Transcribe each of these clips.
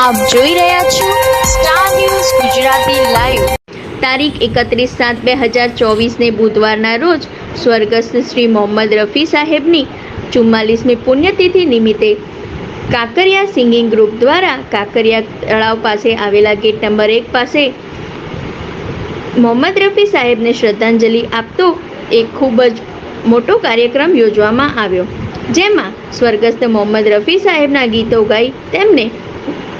આપ જોઈ રહ્યા છો સ્ટાર ન્યૂઝ ગુજરાતી લાઈવ તારીખ એકત્રીસ સાત બે હજાર ચોવીસને બુધવારના રોજ સ્વર્ગસ્થ શ્રી મોહમ્મદ રફી સાહેબની ચુમ્માલીસમી પુણ્યતિથિ નિમિત્તે કાંકરિયા સિંગિંગ ગ્રુપ દ્વારા કાંકરિયા તળાવ પાસે આવેલા ગેટ નંબર એક પાસે મોહમ્મદ રફી સાહેબને શ્રદ્ધાંજલિ આપતો એક ખૂબ જ મોટો કાર્યક્રમ યોજવામાં આવ્યો. જેમાં સ્વર્ગસ્થ મોહમ્મદ રફી સાહેબના ગીતો ગાઈ તેમને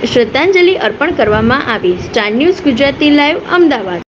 શ્રદ્ધાંજલિ અર્પણ કરવામાં આવી. Star news Gujarati live Ahmedabad.